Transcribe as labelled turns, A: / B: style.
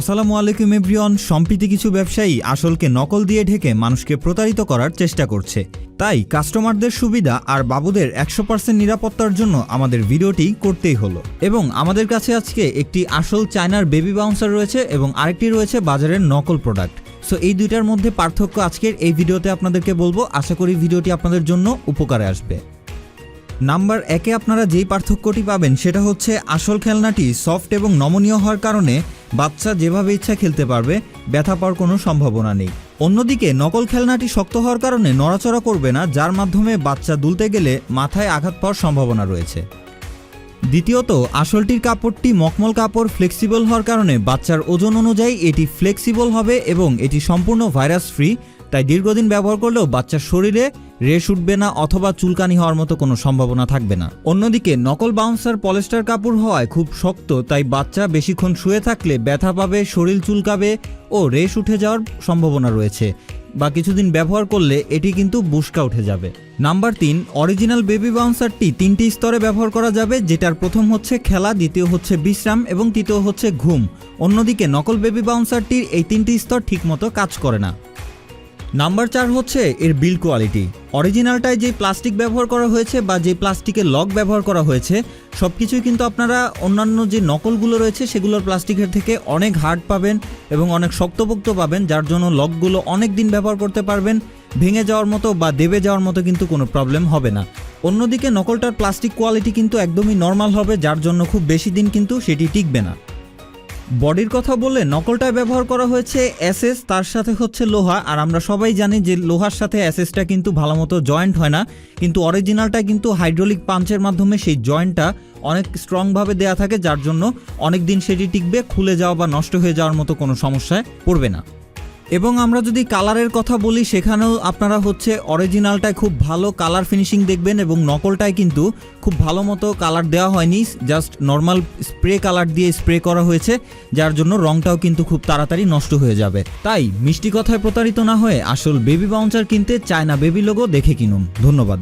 A: আসসালামু আলাইকুম এভরিওয়ান, সম্প্রীতি কিছু ব্যবসায়ী আসলকে নকল দিয়ে ঢেকে মানুষকে প্রতারিত করার চেষ্টা করছে। তাই কাস্টমারদের সুবিধা আর বাবুদের একশো পার্সেন্ট নিরাপত্তার জন্য আমাদের ভিডিওটি করতেই হলো। এবং আমাদের কাছে আজকে একটি আসল চায়নার বেবি বাউন্সার রয়েছে এবং আরেকটি রয়েছে বাজারের নকল প্রোডাক্ট। সো এই দুইটার মধ্যে পার্থক্য আজকের এই ভিডিওতে আপনাদেরকে বলব। আশা করি ভিডিওটি আপনাদের জন্য উপকারে আসবে। নাম্বার একে আপনারা যেই পার্থক্যটি পাবেন সেটা হচ্ছে আসল খেলনাটি সফট এবং নমনীয় হওয়ার কারণে বাচ্চা যেভাবে ইচ্ছা খেলতে পারবে, ব্যথা পাওয়ার কোনো সম্ভাবনা নেই। অন্যদিকে, নকল খেলনাটি শক্ত হওয়ার কারণে নড়াচড়া করবে না, যার মাধ্যমে বাচ্চা দুলতে গেলে মাথায় আঘাত পাওয়ার সম্ভাবনা রয়েছে। দ্বিতীয়ত, আসলটির কাপড়টি মকমল কাপড় ফ্লেক্সিবল হওয়ার কারণে বাচ্চার ওজন অনুযায়ী এটি ফ্লেক্সিবল হবে এবং এটি সম্পূর্ণ ভাইরাস ফ্রি তাই দীর্ঘদিন ব্যবহার করলেও বাচ্চার শরীরে রেশ উঠবে না অথবা চুলকানি হওয়ার মতো কোনো সম্ভাবনা থাকবে না। অন্যদিকে নকল বাউন্সার পলেস্টার কাপড় হওয়ায় খুব শক্ত, তাই বাচ্চা বেশিক্ষণ শুয়ে থাকলে ব্যথা পাবে, শরীর চুলকাবে ও রেশ উঠে যাওয়ার সম্ভাবনা রয়েছে বা কিছুদিন ব্যবহার করলে এটি কিন্তু বুসকা উঠে যাবে। নাম্বার তিন, অরিজিনাল বেবি বাউন্সারটি তিনটি স্তরে ব্যবহার করা যাবে, যেটার প্রথম হচ্ছে খেলা, দ্বিতীয় হচ্ছে বিশ্রাম এবং তৃতীয় হচ্ছে ঘুম। অন্যদিকে নকল বেবি বাউন্সারটির এই তিনটি স্তর ঠিকমতো কাজ করে না। নাম্বার চার হচ্ছে এর বিল কোয়ালিটি অরিজিনালটায় যে প্লাস্টিক ব্যবহার করা হয়েছে বা যে প্লাস্টিকের লক ব্যবহার করা হয়েছে সব কিছুই কিন্তু আপনারা অন্যান্য যে নকলগুলো রয়েছে, সেগুলোর প্লাস্টিকের থেকে অনেক হার্ড পাবেন এবং অনেক শক্তপোক্ত পাবেন, যার জন্য লকগুলো অনেক দিন ব্যবহার করতে পারবেন। ভেঙে যাওয়ার মতো বা দেবে যাওয়ার মতো কিন্তু কোনো প্রবলেম হবে না। অন্যদিকে নকলটার প্লাস্টিক কোয়ালিটি কিন্তু একদমই নর্মাল হবে, যার জন্য খুব বেশি দিন কিন্তু সেটি টিকবে না। বডির কথা বললে নকলটায় ব্যবহার করা হয়েছে অ্যাসেস তার সাথে হচ্ছে লোহা। আর আমরা সবাই জানি যে লোহার সাথে অ্যাসেসটা কিন্তু ভালো মতো জয়েন্ট হয় না। কিন্তু অরিজিনালটা কিন্তু হাইড্রোলিক পাঞ্চের মাধ্যমে সেই জয়েন্টটা অনেক স্ট্রংভাবে দেয়া থাকে, যার জন্য অনেক দিন সেটি টিকবে, খুলে যাওয়া বা নষ্ট হয়ে যাওয়ার মতো কোনো সমস্যায় পড়বে না। এবং আমরা যদি কালারের কথা বলি, সেখানেও আপনারা হচ্ছে অরিজিনালটায় খুব ভালো কালার ফিনিশিং দেখবেন এবং নকলটায় কিন্তু খুব ভালো মতো কালার দেওয়া হয়নি। জাস্ট নর্মাল স্প্রে কালার দিয়ে স্প্রে করা হয়েছে, যার জন্য রংটাও কিন্তু খুব তাড়াতাড়ি নষ্ট হয়ে যাবে। তাই মিষ্টি কথায় প্রতারিত না হয়ে আসল বেবি বাউন্সার কিনতে চায়না বেবি লোগো দেখে কিনুন। ধন্যবাদ।